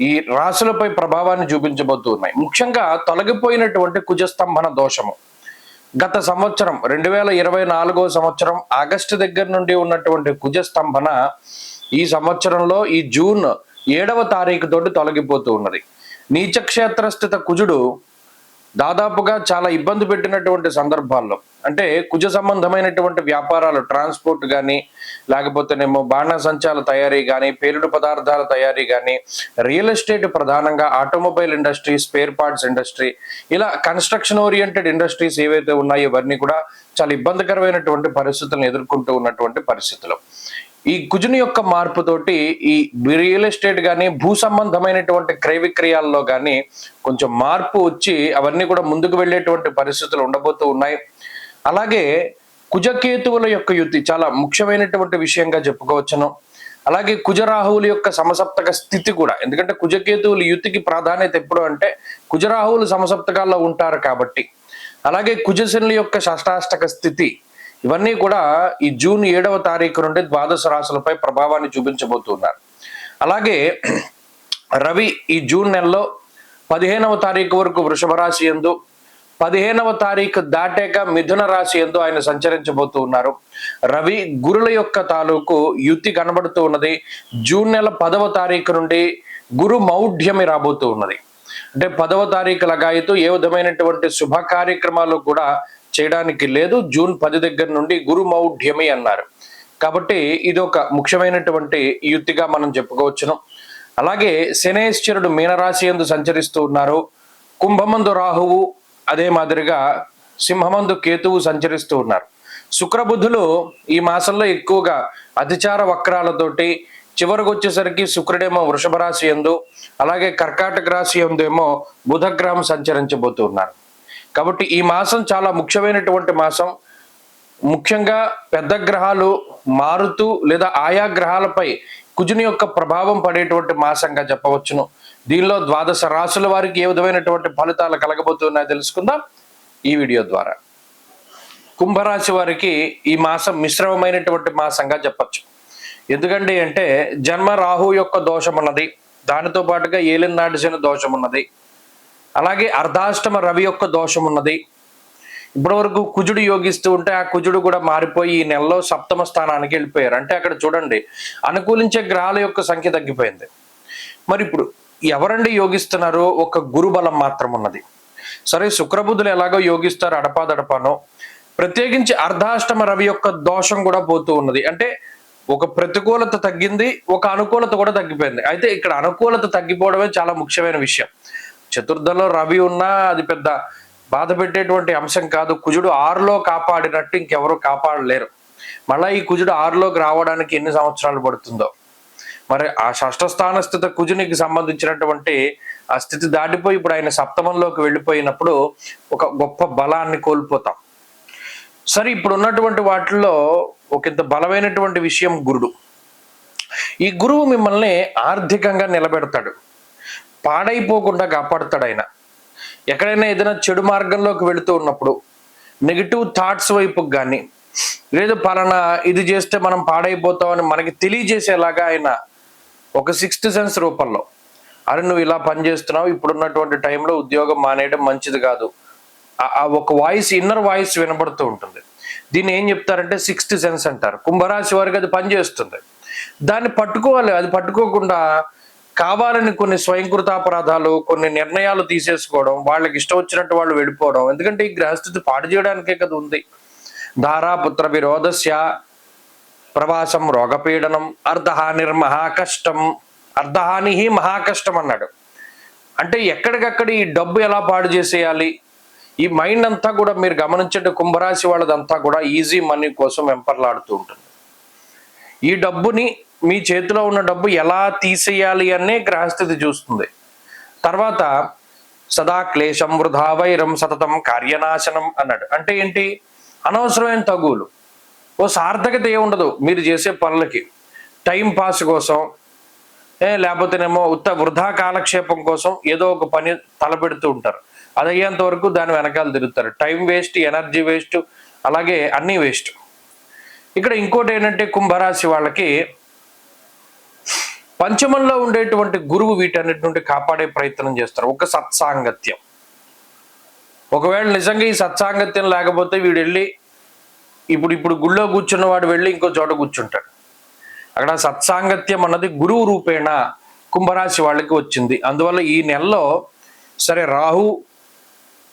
ఈ రాశులపై ప్రభావాన్ని చూపించబోతూ ఉన్నాయి. ముఖ్యంగా తొలగిపోయినటువంటి కుజస్తంభన దోషము. గత సంవత్సరం రెండు వేల ఇరవై నాలుగో సంవత్సరం ఆగస్టు దగ్గర నుండి ఉన్నటువంటి కుజస్తంభన ఈ సంవత్సరంలో ఈ జూన్ ఏడవ తారీఖు తోటి తొలగిపోతూ ఉన్నది. నీచక్షేత్ర స్థిత కుజుడు దాదాపుగా చాలా ఇబ్బంది పెట్టినటువంటి సందర్భాల్లో అంటే కుజ సంబంధమైనటువంటి వ్యాపారాలు ట్రాన్స్పోర్ట్ కానీ లేకపోతేనేమో బాణసంచాల తయారీ కానీ పేలుడు పదార్థాల తయారీ కానీ రియల్ ఎస్టేట్ ప్రధానంగా automobile industry spare parts industry ఇలా కన్స్ట్రక్షన్ ఓరియంటెడ్ ఇండస్ట్రీస్ ఏవైతే ఉన్నాయో ఇవన్నీ కూడా చాలా ఇబ్బందికరమైనటువంటి పరిస్థితులను ఎదుర్కొంటూ ఉన్నటువంటి పరిస్థితులు. ఈ కుజుని యొక్క మార్పుతోటి ఈ రియల్ ఎస్టేట్ కానీ భూ సంబంధమైనటువంటి క్రయ విక్రయాల్లో కానీ కొంచెం మార్పు వచ్చి అవన్నీ కూడా ముందుకు వెళ్ళేటువంటి పరిస్థితులు ఉండబోతూ ఉన్నాయి. అలాగే కుజకేతువుల యొక్క యుద్ధి చాలా ముఖ్యమైనటువంటి విషయంగా చెప్పుకోవచ్చును. అలాగే కుజరాహువుల యొక్క సమసప్తక స్థితి కూడా ఎందుకంటే కుజకేతువుల యుతికి ప్రాధాన్యత ఎప్పుడు అంటే కుజరాహువులు సమసప్తకాల్లో ఉంటారు కాబట్టి. అలాగే కుజశనుల యొక్క షష్టాష్టక స్థితి ఇవన్నీ కూడా ఈ జూన్ ఏడవ తారీఖు నుండి ద్వాదశ రాశులపై ప్రభావాన్ని చూపించబోతున్నారు. అలాగే రవి ఈ జూన్ నెలలో పదిహేనవ తారీఖు వరకు వృషభ రాశి ఎందు పదిహేనవ తారీఖు దాటాక మిథున రాశి ఎందు ఆయన సంచరించబోతూ ఉన్నారు రవి గురుల యొక్క తాలూకు యుతి కనబడుతూ ఉన్నది. జూన్ నెల పదవ తారీఖు నుండి గురు మౌఢ్యమి రాబోతూ ఉన్నది. అంటే పదవ తారీఖు లగాయితూ ఏ విధమైనటువంటి శుభ కార్యక్రమాలు కూడా చేయడానికి లేదు. జూన్ పది దగ్గర నుండి గురు మౌఢ్యమి అన్నారు. కాబట్టి ఇది ఒక ముఖ్యమైనటువంటి యుక్తిగా మనం చెప్పుకోవచ్చును. అలాగే శనేశ్వరుడు మీనరాశి ఎందు సంచరిస్తూ ఉన్నారు. కుంభమందు రాహువు అదే మాదిరిగా సింహమందు కేతువు సంచరిస్తూ ఉన్నారు. శుక్రబుద్ధులు ఈ మాసంలో ఎక్కువగా అతిచార వక్రాలతోటి చివరికి వచ్చేసరికి శుక్రుడేమో వృషభ రాశి ఎందు అలాగే కర్కాటక రాశి ఎందు ఏమో బుధగ్రహం సంచరించబోతున్నారు కాబట్టి ఈ మాసం చాలా ముఖ్యమైనటువంటి మాసం. ముఖ్యంగా పెద్ద గ్రహాలు మారుతూ లేదా ఆయా గ్రహాలపై కుజుని యొక్క ప్రభావం పడేటువంటి మాసంగా చెప్పవచ్చును. దీనిలో ద్వాదశ రాశుల వారికి ఏ విధమైనటువంటి ఫలితాలు కలగబోతున్నాయో తెలుసుకుందాం ఈ వీడియో ద్వారా. కుంభరాశి వారికి ఈ మాసం మిశ్రమమైనటువంటి మాసంగా చెప్పచ్చు. ఎందుకంటే అంటే జన్మ రాహు యొక్క దోషం ఉన్నది దానితో పాటుగా ఏలినాటి శని దోషం ఉన్నది అలాగే అర్ధాష్టమ రవి యొక్క దోషం ఉన్నది. ఇప్పటి వరకు కుజుడు యోగిస్తూ ఉంటే ఆ కుజుడు కూడా మారిపోయి ఈ నెలలో సప్తమ స్థానానికి వెళ్ళిపోయారు. అంటే అక్కడ చూడండి అనుకూలించే గ్రహాల యొక్క సంఖ్య తగ్గిపోయింది. మరి ఇప్పుడు ఎవరండి యోగిస్తున్నారు? ఒక గురుబలం మాత్రం ఉన్నది. సరే శుక్రబుద్ధులు ఎలాగో యోగిస్తారు అడపాదడపానో. ప్రత్యేకించి అర్ధాష్టమ రవి యొక్క దోషం కూడా పోతూ ఉన్నది. అంటే ఒక ప్రతికూలత తగ్గింది ఒక అనుకూలత కూడా తగ్గిపోయింది. అయితే ఇక్కడ అనుకూలత తగ్గిపోవడమే చాలా ముఖ్యమైన విషయం. చతుర్థంలో రవి ఉన్నా అది పెద్ద బాధ పెట్టేటువంటి అంశం కాదు. కుజుడు ఆరులో కాపాడినట్టు ఇంకెవరు కాపాడలేరు. మళ్ళా ఈ కుజుడు ఆరులోకి రావడానికి ఎన్ని సంవత్సరాలు పడుతుందో. మరి ఆ షష్టస్థాన స్థిత కుజునికి సంబంధించినటువంటి ఆ స్థితి దాటిపోయి ఇప్పుడు ఆయన సప్తమంలోకి వెళ్ళిపోయినప్పుడు ఒక గొప్ప బలాన్ని కోల్పోతాం. సరే ఇప్పుడు ఉన్నటువంటి వాటిల్లో ఒక ఇంత బలమైనటువంటి విషయం గురుడు. ఈ గురువు మిమ్మల్ని ఆర్థికంగా నిలబెడతాడు. పాడైపోకుండా కాపాడుతాడు ఆయన ఎక్కడైనా ఏదైనా చెడు మార్గంలోకి వెళుతూ ఉన్నప్పుడు నెగిటివ్ థాట్స్ వైపుకి కానీ లేదు పలానా ఇది చేస్తే మనం పాడైపోతామని మనకి తెలియజేసేలాగా ఆయన ఒక సిక్స్త్ సెన్స్ రూపంలో అరే నువ్వు ఇలా పనిచేస్తున్నావు ఇప్పుడున్నటువంటి టైంలో ఉద్యోగం మానేయడం మంచిది కాదు. ఆ ఒక వాయిస్ ఇన్నర్ వాయిస్ వినబడుతూ ఉంటుంది. దీన్ని ఏం చెప్తారంటే సిక్స్త్ సెన్స్ అంటారు. కుంభరాశి వారికి అది పనిచేస్తుంది దాన్ని పట్టుకోవాలి అది పట్టుకోకుండా కావాలని కొన్ని స్వయంకృతాపరాధాలు కొన్ని నిర్ణయాలు తీసేసుకోవడం వాళ్ళకి ఇష్టం వచ్చినట్టు వాళ్ళు వెళ్ళిపోవడం. ఎందుకంటే ఈ గ్రహస్థితి పాడు చేయడానికే కదా ఉంది. ధారాపుత్ర విరోధస్య ప్రవాసం రోగపీడనం అర్ధహానిర్ మహాకష్టం అర్ధహాని మహాకష్టం అన్నాడు. అంటే ఎక్కడికక్కడ ఈ డబ్బు ఎలా పాడు చేసేయాలి? ఈ మైండ్ అంతా కూడా మీరు గమనించండి కుంభరాశి వాళ్ళదంతా కూడా ఈజీ మనీ కోసం వెంపర్లాడుతూ ఉంటుంది. ఈ డబ్బుని మీ చేతిలో ఉన్న డబ్బు ఎలా తీసేయాలి అనే గ్రహస్థితి చూస్తుంది. తర్వాత సదా క్లేశం వృధా వైరం సతతం కార్యనాశనం అన్నాడు. అంటే ఏంటి? అనవసరమైన తగులు ఓ సార్థకత ఏ ఉండదు మీరు చేసే పనులకి. టైం పాస్ కోసం లేకపోతేనేమో ఉత్త వృధా కాలక్షేపం కోసం ఏదో ఒక పని తలపెడుతూ ఉంటారు. అది అయ్యేంత వరకు దాని వెనకాల తిరుగుతారు. టైం వేస్ట్ ఎనర్జీ వేస్ట్ అలాగే అన్నీ వేస్ట్. ఇక్కడ ఇంకోటి ఏంటంటే కుంభరాశి వాళ్ళకి పంచమంలో ఉండేటువంటి గురువు వీటన్నిటి నుండి కాపాడే ప్రయత్నం చేస్తారు. ఒక సత్సాంగత్యం. ఒకవేళ నిజంగా ఈ సత్సాంగత్యం లేకపోతే వీడు వెళ్ళి ఇప్పుడు ఇప్పుడు గుళ్ళో కూర్చున్న వాడు వెళ్ళి ఇంకో చోట కూర్చుంటాడు. అక్కడ సత్సాంగత్యం అన్నది గురువు రూపేణ కుంభరాశి వాళ్ళకి వచ్చింది. అందువల్ల ఈ నెలలో సరే రాహు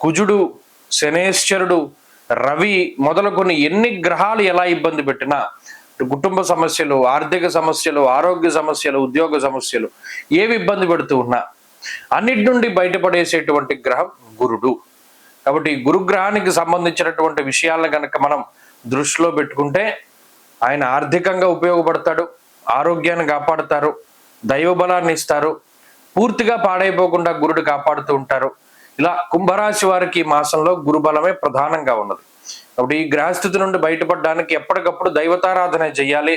కుజుడు శనేశ్వరుడు రవి మొదలుకొని ఎన్ని గ్రహాలు ఎలా ఇబ్బంది పెట్టినా కుటుంబ సమస్యలు ఆర్థిక సమస్యలు ఆరోగ్య సమస్యలు ఉద్యోగ సమస్యలు ఏవి ఇబ్బంది పెడుతూ ఉన్నా అన్నిటి నుండి బయటపడేసేటువంటి గ్రహం గురుడు. కాబట్టి గురుగ్రహానికి సంబంధించినటువంటి విషయాలను కనుక మనం దృష్టిలో పెట్టుకుంటే ఆయన ఆర్థికంగా ఉపయోగపడతాడు ఆరోగ్యాన్ని కాపాడుతారు దైవ బలాన్ని ఇస్తారు పూర్తిగా పాడైపోకుండా గురుడు కాపాడుతూ ఉంటారు. ఇలా కుంభరాశి వారికి ఈ మాసంలో గురు బలమే ప్రధానంగా ఉన్నది. కాబట్టి ఈ గ్రహస్థితి నుండి బయటపడడానికి ఎప్పటికప్పుడు దైవతారాధన చేయాలి.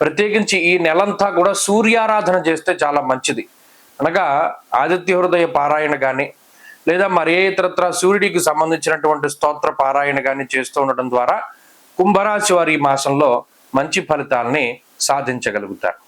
ప్రత్యేకించి ఈ నెలంతా కూడా సూర్యారాధన చేస్తే చాలా మంచిది. అనగా ఆదిత్య హృదయ పారాయణ కానీ లేదా మరే ఇతరత్ర సూర్యుడికి సంబంధించినటువంటి స్తోత్ర పారాయణ కానీ చేస్తూ ఉండటం ద్వారా కుంభరాశి వారి ఈ మాసంలో మంచి ఫలితాల్ని సాధించగలుగుతారు.